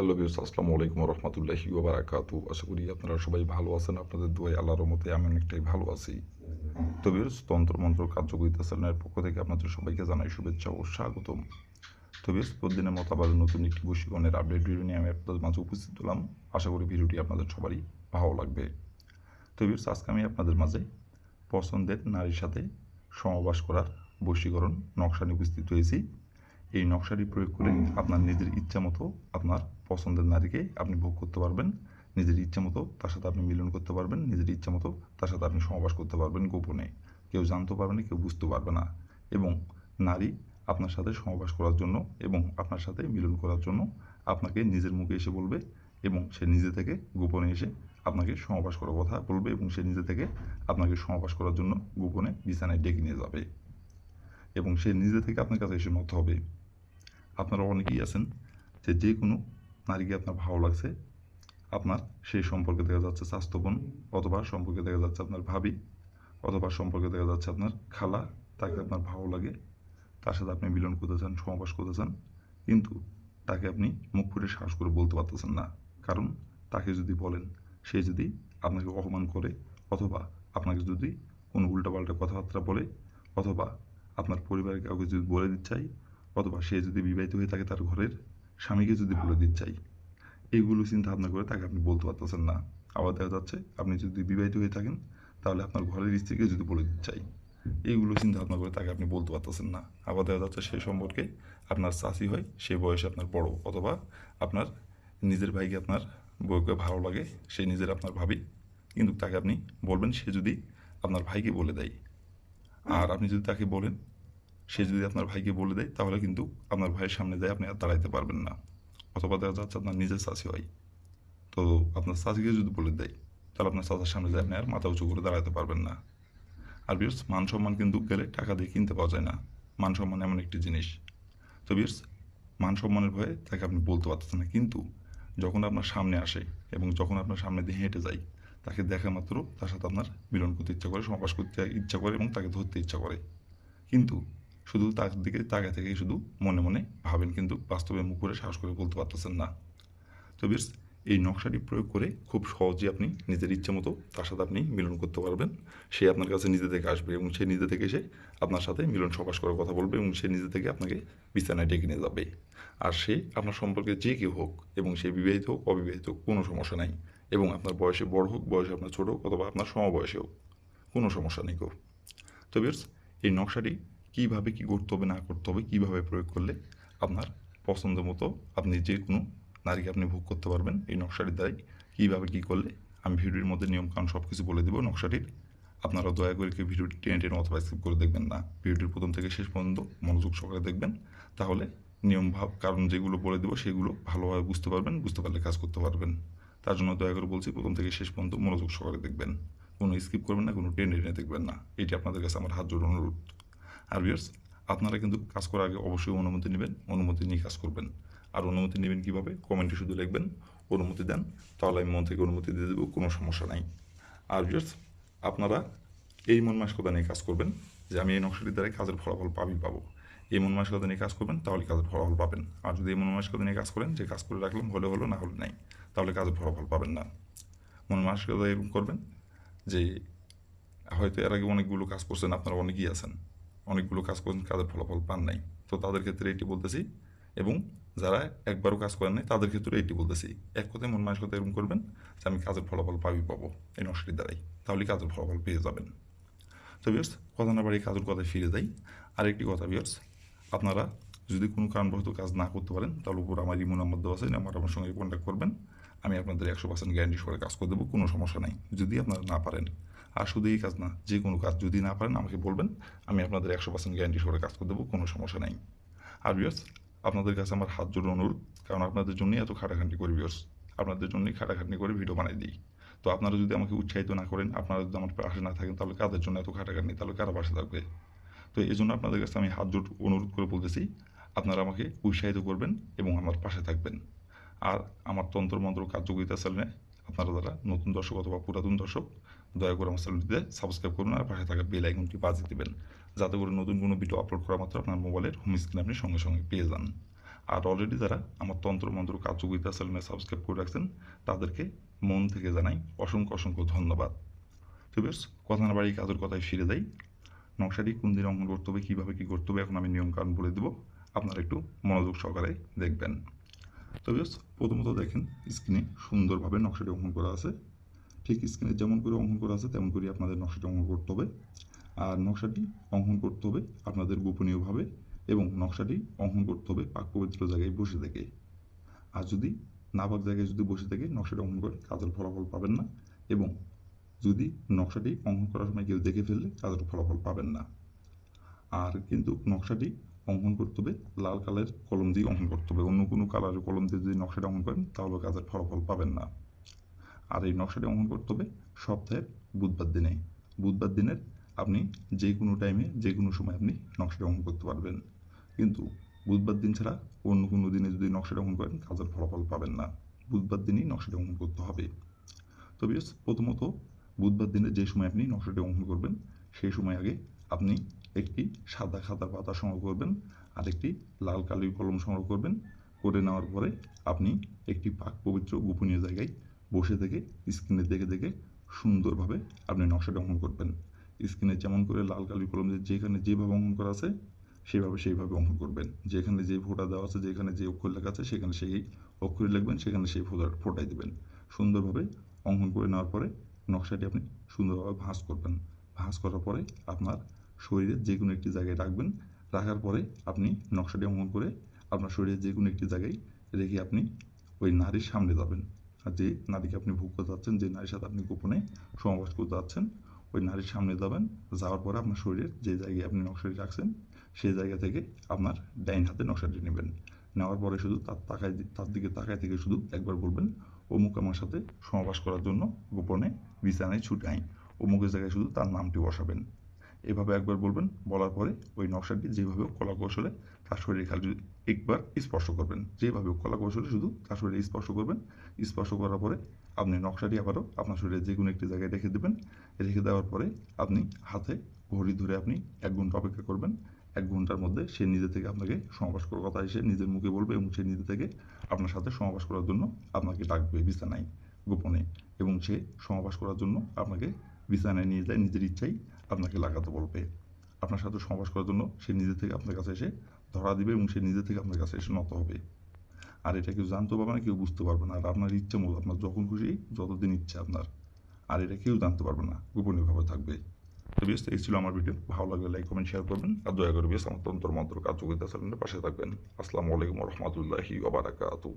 Hello views আসসালামু আলাইকুম রহমতুল্লাহি ওবারাকাতু আশা করি আপনারা সবাই ভালো আছেন, আপনাদের দোয়াই আল্লাহর মতে আমি অনেকটাই ভালো আছি। তো বিউস তন্ত্রমন্ত্র কার্যকরিতা চ্যানেলের পক্ষ থেকে আপনাদের সবাইকে জানাই শুভেচ্ছা ও স্বাগতম। তো বিউস প্রতিদিনের মতো আবার নতুন একটি বশীকরণের আপডেট ভিডিও নিয়ে আমি আপনাদের মাঝে উপস্থিত হলাম। আশা করি ভিডিওটি আপনাদের সবারই ভালো লাগবে। তো বিউস আজকে আমি আপনাদের মাঝে পছন্দের নারীর সাথে সমবাস করার বশীকরণ নকশা নিয়ে উপস্থিত হয়েছি। এই নকশাটি প্রয়োগ করে আপনার নিজের ইচ্ছা মতো আপনার পছন্দের নারীকে আপনি ভোগ করতে পারবেন। নিজের ইচ্ছা মতো তার সাথে আপনি মিলন করতে পারবেন। নিজের ইচ্ছা মতো তার সাথে আপনি সমাবাস করতে পারবেন গোপনে। কেউ জানতে পারবে না, কেউ বুঝতে পারবে না। এবং নারী আপনার সাথে সমাবাস করার জন্য এবং আপনার সাথে মিলন করার জন্য আপনাকে নিজের মুখে এসে বলবে এবং সে নিজে থেকে গোপনে এসে আপনাকে সমাবাস করার কথা বলবে এবং সে নিজে থেকে আপনাকে সমাবাস করার জন্য গোপনে বিছানায় ডেকে নিয়ে যাবে এবং সে নিজে থেকে আপনার কাছে এসে মত হবে। আপনারা অনেকেই আছেন যে যে কোনো নারীকে আপনার ভালো লাগছে, আপনার সেই সম্পর্কে দেখা যাচ্ছে স্বাস্থ্যবোন অথবা সম্পর্কে দেখা যাচ্ছে আপনার ভাবি অথবা সম্পর্কে দেখা যাচ্ছে আপনার খালা, তাকে আপনার ভালো লাগে, তার সাথে আপনি মিলন করতে চান সমাবাস করতে চান কিন্তু তাকে আপনি মুখ ফুটে সাহস করে বলতে পারতেছেন না। কারণ তাকে যদি বলেন, সে যদি আপনাকে অপমান করে অথবা আপনাকে যদি কোনো উল্টাপাল্টা কথাবার্তা বলে অথবা আপনার পরিবারের কাউকে যদি বলে দিতে চাই অথবা সে যদি বিবাহিত হয়ে থাকে তার ঘরের স্বামীকে যদি বলে দিতে চাই এইগুলো চিন্তা ভাবনা করে তাকে আপনি বলতে পারতেছেন না। আবার দেখা যাচ্ছে আপনি যদি বিবাহিত হয়ে থাকেন তাহলে আপনার ঘরের স্ত্রীকে যদি বলে দিতে চাই এইগুলো চিন্তা ভাবনা করে তাকে আপনি বলতে পারতেছেন না। আবার দেখা যাচ্ছে সেই সম্পর্কে আপনার চাষি হয় সে বয়সে আপনার বড় অথবা আপনার নিজের ভাইকে আপনার বউকে ভালো লাগে সে নিজের আপনার ভাবি কিন্তু তাকে আপনি বলবেন সে যদি আপনার ভাইকে বলে দেয়। আর আপনি যদি তাকে বলেন সে যদি আপনার ভাইকে বলে দেয়, তাহলে কিন্তু আপনার ভাইয়ের সামনে যায়, আপনি আর দাঁড়াইতে পারবেন না। অথবা দেখা যাচ্ছে আপনার নিজের চাষি হয় তো আপনার চাষিকে যদি বলে দেয়, তাহলে আপনার চাষার সামনে যায়, আপনি আর মাথা উঁচু করে দাঁড়াতে পারবেন না। আর বিয়ার্স, মান সম্মান কিন্তু গেলে টাকা দিয়ে কিনতে পাওয়া যায় না। মান সম্মান এমন একটি জিনিস। তো বিয়ার্স, মান সম্মানের ভয়ে তাকে আপনি বলতে পারতেছেন না। কিন্তু যখন আপনার সামনে আসে এবং যখন আপনার সামনে দিয়ে হেঁটে যায়, তাকে দেখা মাত্র তার সাথে আপনার মিলন করতে ইচ্ছা করে সমাবাস করতে ইচ্ছা করে এবং তাকে ধরতে ইচ্ছা করে। কিন্তু শুধু তার দিকে তাকে থেকে শুধু মনে মনে ভাবেন কিন্তু বাস্তবে মুখ করে সাহস করে বলতে পারতেছেন না। তো বিয়ার্স এই নকশাটি প্রয়োগ করে খুব সহজে আপনি নিজের ইচ্ছে মতো তার সাথে আপনি মিলন করতে পারবেন। সে আপনার কাছে নিজে থেকে আসবে এবং সে নিজে থেকে এসে আপনার সাথে মিলন সবাস করার কথা বলবে এবং সে নিজে থেকে আপনাকে বিছানায় ডেকে নিয়ে যাবে। আর সে আপনার সম্পর্কে যে কেউ হোক এবং সে বিবাহিত হোক, অবিবাহিত হোক, কোনো সমস্যা নাই এবং আপনার বয়সে বড় হোক, বয়সে আপনার ছোটো হোক অথবা আপনার সমবয়সে হোক, কোনো সমস্যা নেই গো তো বিয়ার্স এই নকশাটি কীভাবে কী করতে হবে, না করতে হবে, কীভাবে প্রয়োগ করলে আপনার পছন্দ মতো আপনি যে কোনো নারীকে আপনি ভোগ করতে পারবেন এই নকশাটির দ্বারাই। কীভাবে কী করলে? আমি ভিডিওর মধ্যে নিয়মকানুন সব কিছু বলে দেবো নকশাটির। আপনারা দয়া করে কেউ ভিডিওটি টেনে টেনে অথবা স্কিপ করে দেখবেন না। ভিডিওটির প্রথম থেকে শেষ পর্যন্ত মনোযোগ সহকারে দেখবেন। তাহলে নিয়ম, ভাব, কারণ যেগুলো বলে দেবো সেগুলো ভালোভাবে বুঝতে পারবেন, বুঝতে পারলে কাজ করতে পারবেন। তার জন্য দয়া করে বলছি প্রথম থেকে শেষ পর্যন্ত মনোযোগ সহকারে দেখবেন। কোনো স্কিপ করবেন না, কোনো টেনে টেনে দেখবেন না। এটি আপনাদের কাছে আমার হাত জোর অনুরোধ। আর ভিউয়ার্স আপনারা কিন্তু কাজ করার আগে অবশ্যই অনুমতি নেবেন, অনুমতি নিয়ে কাজ করবেন। আর অনুমতি নেবেন কীভাবে? কমেন্টে শুধু লিখবেন, অনুমতি দেন, তাহলে আমি মন থেকে অনুমতি দিয়ে দেবো, কোনো সমস্যা নাই। আর ভিউয়ার্স আপনারা এই মন মানসিকতা নিয়ে কাজ করবেন, যে আমি এই নকশাটির দ্বারাই কাজের ফলাফল পাবি পাবো। এই মন মানসিকতা নিয়ে কাজ করবেন, তাহলে কাজের ফলাফল পাবেন। আর যদি এই মন মানসিকতা নিয়ে কাজ করেন, যে কাজ করে রাখলাম, হলে হলো, না হলে নাই, তাহলে কাজের ফলাফল পাবেন না। মন মানসিকতা এরকম করবেন, যে হয়তো এর আগে অনেকগুলো কাজ করছেন, আপনারা অনেকেই আছেন। অনেকগুলো কাজ করছেন কাজের ফলাফল পান নাই। তো তাদের ক্ষেত্রে এটি বলতেছি, এবং যারা একবারও কাজ করেন নাই, তাদের ক্ষেত্রে এটি বলতেছি। এক কথায় মন মানসিকতা এরকম করবেন যে, আমি কাজের ফলাফল পাবি পাবো, এই নকশাটির দ্বারাই। তাহলে কাজের ফলাফল পেয়ে যাবেন। তো বিয়ার্স কথা না বাড়ি কাজের কথায় ফিরে যাই। আরেকটি কথা বিয়ার্স আপনারা যদি কোনো কারণবশত কাজ না করতে পারেন, তাহলে উপর আমার ইমো নাম্বার দেওয়া আছে আমার আমার সঙ্গে কন্ট্যাক্ট করবেন। আমি আপনাদের একশো পার্সেন্ট গ্যারান্টি সরে কাজ করে দেবো, কোনো সমস্যা নাই। যদি আপনারা না পারেন আর শুধু এই কাজ না, যে কোনো কাজ যদি না পারেন, আমাকে বলবেন, আমি আপনাদের একশো পার্সেন্ট গ্যারান্টি সরে কাজ করে দেবো, কোনো সমস্যা নেই। আর বিয়ার্স আপনাদের কাছে আমার হাত জোর অনুরোধ, কারণ আপনাদের জন্যই এত খাটাখাটি করি বিয়ার্স আপনাদের জন্যই খাটাখাটি করে ভিডিও বানাই দিই। তো আপনারা যদি আমাকে উৎসাহিত না করেন, আপনারা যদি আমার পাশে না থাকেন, তাহলে কাদের জন্য এত খাটাখাটি তাহলে কারা পাশে থাকবে? তো এই জন্য আপনাদের কাছে আমি হাত জোট অনুরোধ করে বলতেছি, আপনারা আমাকে উৎসাহিত করবেন এবং আমার পাশে থাকবেন। আর আমার তন্ত্রমন্ত্র কার্যকরিতা চ্যানেলে আপনারা যারা নতুন দর্শক অথবা পুরাতন দর্শক দয়া করে আমার চ্যানেলটিতে সাবস্ক্রাইব করুন আর পাশে থাকা বেল আইকনটি বাজিয়ে দেবেন, যাতে করে নতুন কোনো ভিডিও আপলোড করা মাত্র আপনার মোবাইলের হোম স্ক্রিনে আপনি সঙ্গে সঙ্গে পেয়ে যান। আর অলরেডি যারা আমার তন্ত্র মন্ত্র কার্যকরিতা চ্যানেলে সাবস্ক্রাইব করে রাখছেন, তাদেরকে মন থেকে জানাই অসংখ্য অসংখ্য ধন্যবাদ। তো বেশ কথা না বাড়ি কাজের কথায় ফিরে যাই। নকশাটি কোন দিন অঙ্কন করতে হবে, কীভাবে কী করতে হবে, এখন আমি নিয়মকানুন বলে দেবো। আপনারা একটু মনোযোগ সহকারে দেখবেন। তো বেশ প্রথমত দেখেন স্ক্রিনে সুন্দরভাবে নকশাটি অঙ্কন করা আছে। ঠিক স্ক্রিনে যেমন করে অঙ্কন করা আছে, তেমন করে আপনাদের নকশাটি অঙ্কন করতে হবে। আর নকশাটি অঙ্কন করতে হবে আপনাদের গোপনীয়ভাবে এবং নকশাটি অঙ্কন করতে হবে পাক পবিত্র জায়গায় বসে থেকে। আর যদি নাপাক জায়গায় যদি বসে থেকে নকশাটি অঙ্কন করে, কাজের ফলাফল পাবেন না এবং যদি নকশাটি অঙ্কন করার সময় কেউ দেখে ফেললে, কাজের ফলাফল পাবেন না। আর কিন্তু নকশাটি অঙ্কন করতে হবে, লাল কালারের কলম দিয়ে অঙ্কন করতে হবে। অন্য কোনো কালারের কলম দিয়ে যদি নকশাটা অঙ্কন করেন, তাহলে কাজের ফলাফল পাবেন না। আর এই নকশাটি অঙ্কন করতে হবে সপ্তাহের বুধবার দিনে। বুধবার দিনের আপনি যে কোনো টাইমে যে কোনো সময় আপনি নকশাটা অঙ্কন করতে পারবেন। কিন্তু বুধবার দিন ছাড়া অন্য কোনো দিনে যদি নকশাটা অঙ্কন করেন, কাজের ফলাফল পাবেন না। বুধবার দিনই নকশাটা অঙ্কন করতে হবে। তো বেশ প্রথমত বুধবার দিনে যে সময় আপনি নকশাটি অঙ্কন করবেন, সেই সময় আগে আপনি একটি সাদা খাতার পাতা সংগ্রহ করবেন, আর একটি লাল কালি কলম সংগ্রহ করবেন। করে নেওয়ার পরে আপনি একটি পাক পবিত্র গোপনীয় জায়গায় বসে থেকে স্ক্রিনে দেখে দেখে সুন্দরভাবে আপনি নকশাটা অঙ্কন করবেন। স্ক্রিনে যেমন করে লাল কালি কলম যেখানে যেভাবে অঙ্কন করা আছে, সেভাবে সেইভাবে অঙ্কন করবেন। যেখানে যে ফোঁটা দেওয়া আছে, যেখানে যে অক্ষর লেখা আছে, সেখানে সেই অক্ষরে লিখবেন, সেখানে সেই ফোঁটা ফোটাই দেবেন। সুন্দরভাবে অঙ্কন করে নেওয়ার পরে নকশাটি আপনি সুন্দরভাবে ভাঁজ করবেন। ভাঁজ করার পরে আপনার শরীরের যে কোনো একটি জায়গায় রাখবেন। রাখার পরে আপনি নকশাটি অঙ্কন করে আপনার শরীরের যে কোনো একটি জায়গায় রেখে আপনি ওই নারীর সামনে যাবেন। যে নারীকে আপনি ভোগ করতে যাচ্ছেন, যে নারীর সাথে আপনি গোপনে সমাবেশ করতে যাচ্ছেন, ওই নারীর সামনে যাবেন, যাওয়ার পরে আপনার শরীরের যে জায়গায় আপনি নকশাটি রাখছেন, সেই জায়গা থেকে আপনার ডাইন হাতে নকশাটি নেবেন। নেওয়ার পরে শুধু তার তাকায়, তার দিকে তাকায় থেকে শুধু একবার বলবেন, অমুক আমার সাথে সমাবাস করার জন্য গোপনে বিছানায় ছুটাই অমুকের জায়গায় শুধু তার নামটি বসাবেন। এভাবে একবার বলবেন, বলার পরে ওই নকশাটি যেভাবে কলা কৌশলে তার শরীরে খালি একবার স্পর্শ করবেন, যেভাবে কলা কৌশলে শুধু তার শরীরে স্পর্শ করবেন, স্পর্শ করার পরে আপনি নকশাটি আবারও আপনার শরীরে যে কোনো একটি জায়গায় রেখে দেবেন, রেখে দেওয়ার পরে আপনি হাতে ঘড়ি ধরে আপনি এক ঘণ্টা অপেক্ষা করবেন, এক ঘণ্টার মধ্যে সে নিজে থেকে আপনাকে সমাবাস করার কথা এসে নিজের মুখে বলবে এবং সে নিজে থেকে আপনার সাথে সমাবাস করার জন্য আপনাকে ডাকবে বিছানায়, গোপনে এবং সে সমাবাস করার জন্য আপনাকে বিছানায় নিয়ে যায় নিজের ইচ্ছাই আপনাকে লাগাতে বলবে। আপনার সাথে সমাবাস করার জন্য সে নিজে থেকে আপনার কাছে এসে ধরা দিবে এবং সে নিজে থেকে আপনার কাছে এসে নত হবে। আর এটা কেউ জানতে পারবে না, কেউ বুঝতে পারবে না। আর আপনার ইচ্ছে মতো, আপনার যখন খুশি, যতদিন ইচ্ছে আপনার। আর এটা কেউ জানতে পারবে না গোপনীয়ভাবে থাকবে। তো বেশ, এই ছিল আমার ভিডিও ভালো লাগলে লাইক কমেন্ট শেয়ার করবেন। আর দয়া করে বেশ, আমার তন্ত্র মন্ত্র কার্যকরিতা চ্যানেলের পাশে থাকবেন। আসসালামু আলাইকুম রহমতুল্লাহি ওবারাকাতু